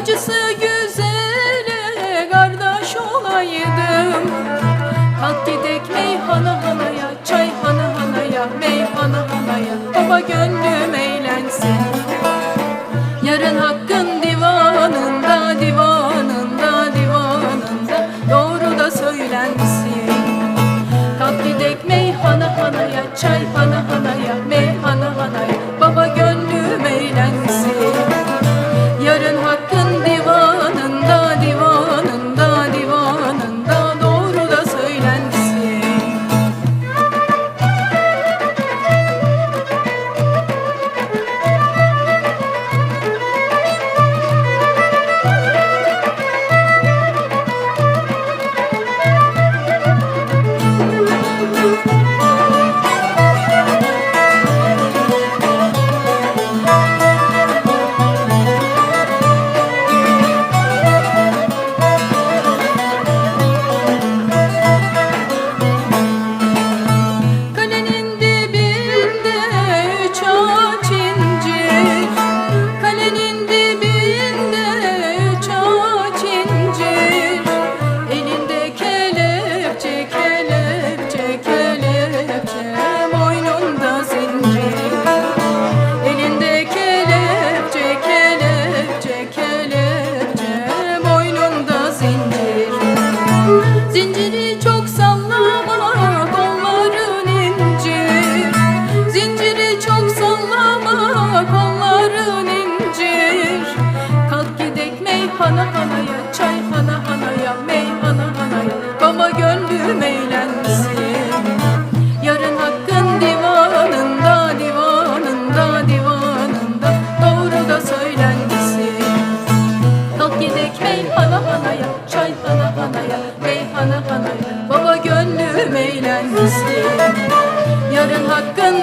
Acısı Zinciri çok salla bana kolların ince Zinciri çok salla bana kolların ince Kalk gidek meyhana Baba gönlüm eğlenmesin Yarın hakkın